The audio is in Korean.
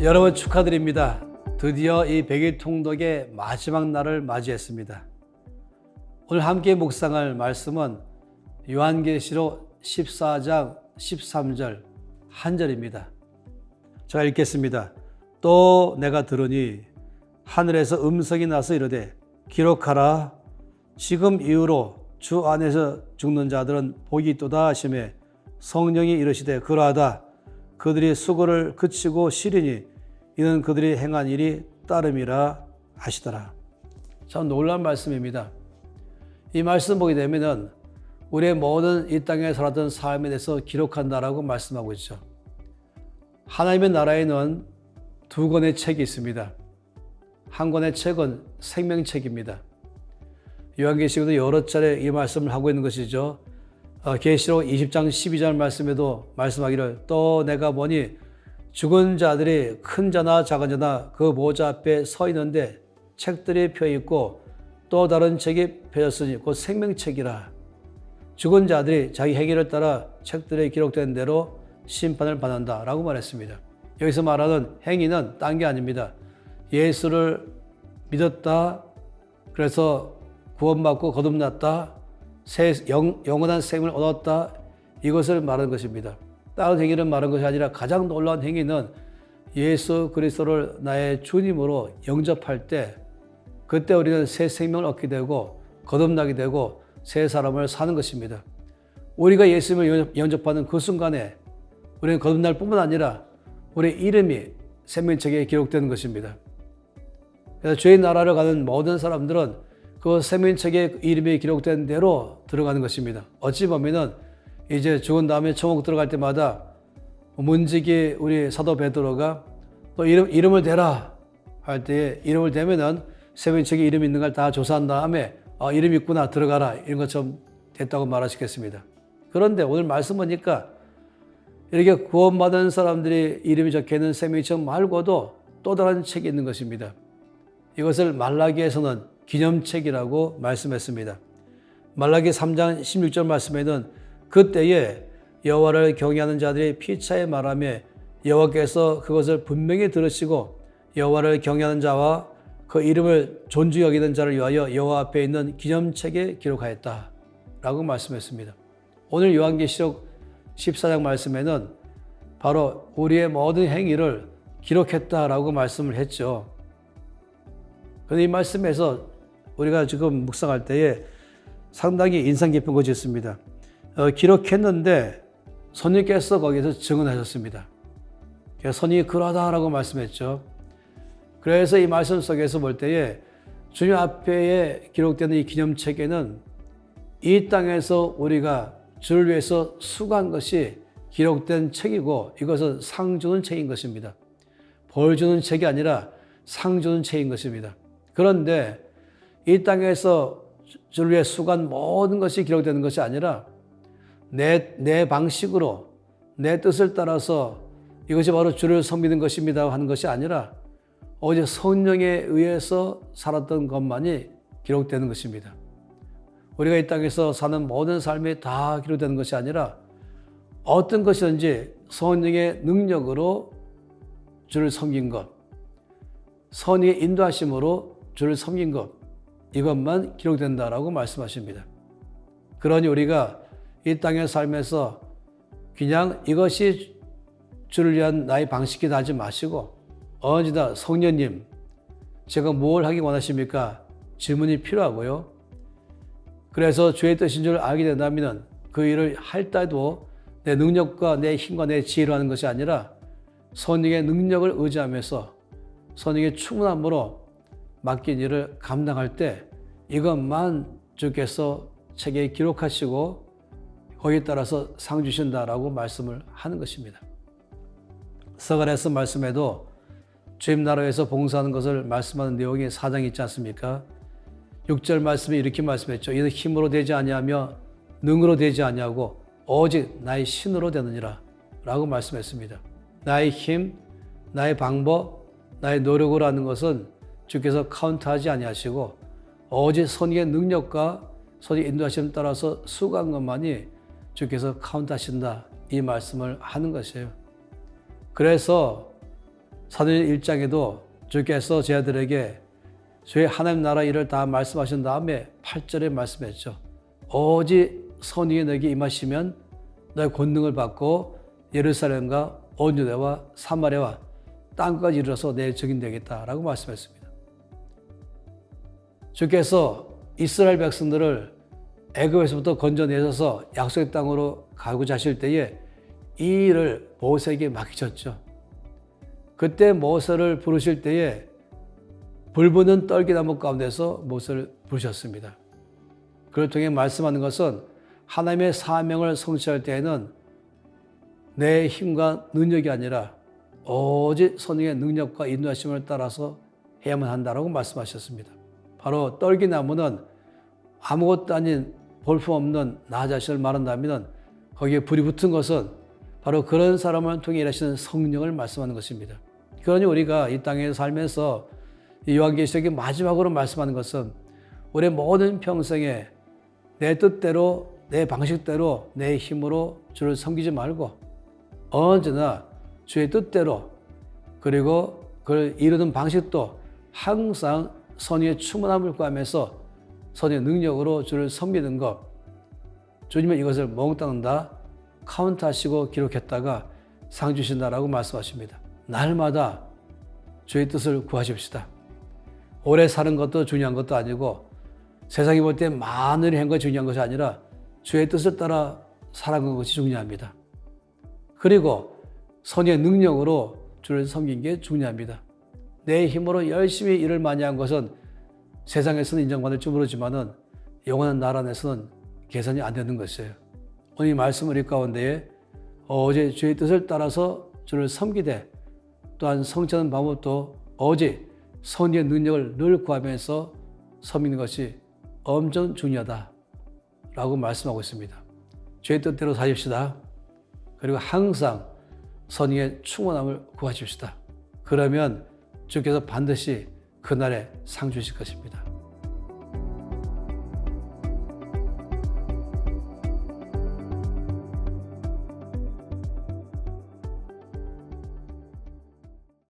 여러분 축하드립니다. 드디어 이 백일 통독의 마지막 날을 맞이했습니다. 오늘 함께 묵상할 말씀은 요한계시록 14장 13절 한 절입니다. 제가 읽겠습니다. 또 내가 들으니 하늘에서 음성이 나서 이르되 기록하라 지금 이후로 주 안에서 죽는 자들은 복이 있도다 하심에 성령이 이르시되 그러하다 그들이 수고를 그치고 쉬리니 이는 그들이 행한 일이 따름이라 하시더라. 참 놀라운 말씀입니다. 이 말씀 보게 되면은 우리의 모든 이 땅에 살았던 삶에 대해서 기록한다라고 말씀하고 있죠. 하나님의 나라에는 두 권의 책이 있습니다. 한 권의 책은 생명책입니다. 요한계시록도 여러 차례 이 말씀을 하고 있는 것이죠. 어, 계시록 20장 12절 말씀에도 말씀하기를 또 내가 보니 죽은 자들이 큰 자나 작은 자나 그 모자 앞에 서 있는데 책들이 펴 있고 또 다른 책이 펴졌으니 곧 생명책이라 죽은 자들이 자기 행위를 따라 책들에 기록된 대로 심판을 받는다라고 말했습니다. 여기서 말하는 행위는 딴 게 아닙니다. 예수를 믿었다. 그래서 구원받고 거듭났다. 새 영, 영원한 생명을 얻었다. 이것을 말하는 것입니다. 다른 행위를 말하는 것이 아니라 가장 놀라운 행위는 예수 그리스도를 나의 주님으로 영접할 때 그때 우리는 새 생명을 얻게 되고 거듭나게 되고 새 사람을 사는 것입니다. 우리가 예수님을 영접하는 그 순간에 우리는 거듭날 뿐만 아니라 우리 이름이 생명책에 기록되는 것입니다. 그래서 주의 나라를 가는 모든 사람들은 그 생명책에 이름이 기록된 대로 들어가는 것입니다. 어찌 보면은 이제 죽은 다음에 천국 들어갈 때마다 문지기 우리 사도 베드로가 또 이름, 이름을 대라 할때 이름을 대면은 생명책에 이름 있는 걸 다 조사한 다음에 아, 이름 있구나 들어가라 이런 것처럼 됐다고 말하시겠습니다. 그런데 오늘 말씀 보니까 이렇게 구원받은 사람들이 이름이 적혀 있는 생명책 말고도 또 다른 책이 있는 것입니다. 이것을 말라기에서는 기념책이라고 말씀했습니다. 말라기 3장 16절 말씀에는 그때에 여호와를 경외하는 자들이 피차에 말하며 여호와께서 그것을 분명히 들으시고 여호와를 경외하는 자와 그 이름을 존중히 여기는 자를 위하여 여호와 앞에 있는 기념책에 기록하였다 라고 말씀했습니다. 오늘 요한계시록 14장 말씀에는 바로 우리의 모든 행위를 기록했다라고 말씀을 했죠. 그런데 이 말씀에서 우리가 지금 묵상할 때에 상당히 인상 깊은 것이 있습니다. 어, 기록했는데 손님께서 거기서 증언하셨습니다. 손이 그러다라고 말씀했죠. 그래서 이 말씀 속에서 볼 때에 주님 앞에 기록되는 이 기념책에는 이 땅에서 우리가 주를 위해서 수고한 것이 기록된 책이고 이것은 상 주는 책인 것입니다. 벌 주는 책이 아니라 상 주는 책인 것입니다. 그런데 이 땅에서 주를 위해 수고한 모든 것이 기록되는 것이 아니라 내, 내 방식으로 내 뜻을 따라서 이것이 바로 주를 섬기는 것입니다 하는 것이 아니라 오직 성령에 의해서 살았던 것만이 기록되는 것입니다. 우리가 이 땅에서 사는 모든 삶이 다 기록되는 것이 아니라 어떤 것이든지 성령의 능력으로 주를 섬긴 것, 선의 인도하심으로 주를 섬긴 것, 이것만 기록된다라고 말씀하십니다. 그러니 우리가 이 땅의 삶에서 그냥 이것이 주를 위한 나의 방식이다 하지 마시고 언제나 성령님, 제가 뭘 하기 원하십니까? 질문이 필요하고요. 그래서 주의 뜻인 줄 알게 된다면 그 일을 할 때도 내 능력과 내 힘과 내 지혜로 하는 것이 아니라 선익의 능력을 의지하면서 선익의 충분함으로 맡긴 일을 감당할 때 이것만 주께서 책에 기록하시고 거기에 따라서 상 주신다라고 말씀을 하는 것입니다. 서간에서 말씀에도 주님 나라에서 봉사하는 것을 말씀하는 내용이 사장이 있지 않습니까? 6절 말씀에 이렇게 말씀했죠. 이는 힘으로 되지 아니하며 능으로 되지 아니하고 오직 나의 신으로 되느니라 라고 말씀했습니다. 나의 힘, 나의 방법, 나의 노력으로 하는 것은 주께서 카운트하지 아니하시고 오직 선의 능력과 선의 인도하심을 따라서 수고한 것만이 주께서 카운트하신다 이 말씀을 하는 것이에요. 그래서 사도행 1장에도 주께서 제자들에게 저희 하나님 나라 일을 다 말씀하신 다음에 8절에 말씀했죠. 오직 선의에 너에게 임하시면 너의 권능을 받고 예루살렘과 온 유대와 사마리아와 땅까지 이르러서 내 증인 되겠다라고 말씀했습니다. 주께서 이스라엘 백성들을 애굽에서부터 건져내셔서 약속의 땅으로 가고자 하실 때에 이 일을 모세에게 맡기셨죠. 그때 모세를 부르실 때에 불붙는 떨기나무 가운데서 모세를 부르셨습니다. 그를 통해 말씀하는 것은 하나님의 사명을 성취할 때에는 내 힘과 능력이 아니라 오직 선생의 능력과 인도하심을 따라서 해야만 한다라고 말씀하셨습니다. 바로 떨기나무는 아무것도 아닌 볼품없는 나 자신을 말한다면 거기에 불이 붙은 것은 바로 그런 사람을 통해 일하시는 성령을 말씀하는 것입니다. 그러니 우리가 이 땅에 살면서 이 요한계시록의 마지막으로 말씀하는 것은 우리 모든 평생에 내 뜻대로 내 방식대로 내 힘으로 주를 섬기지 말고 언제나 주의 뜻대로 그리고 그를 이루는 방식도 항상 선의의 충만함을 구하면서 선의 능력으로 주를 섬기는 것 주님은 이것을 몽땅 다 카운트하시고 기록했다가 상 주신다라고 말씀하십니다. 날마다 주의 뜻을 구하십시다. 오래 사는 것도 중요한 것도 아니고 세상이 볼 때 많은 행가 중요한 것이 아니라 주의 뜻을 따라 살아가는 것이 중요합니다. 그리고 선의 능력으로 주를 섬긴 게 중요합니다. 내 힘으로 열심히 일을 많이 한 것은 세상에서는 인정받을지 모르지만은 영원한 나라 안에서는 계산이 안 되는 것이에요. 오늘 이 말씀 우리 가운데에 어제 주의 뜻을 따라서 주를 섬기되 또한 성취하는 방법도 어제 선의 능력을 늘 구하면서 섬기는 것이 엄청 중요하다. 라고 말씀하고 있습니다. 주의 뜻대로 사십시다. 그리고 항상 선의의 충원함을 구하십시다. 그러면 주께서 반드시 그날에 상 주실 것입니다.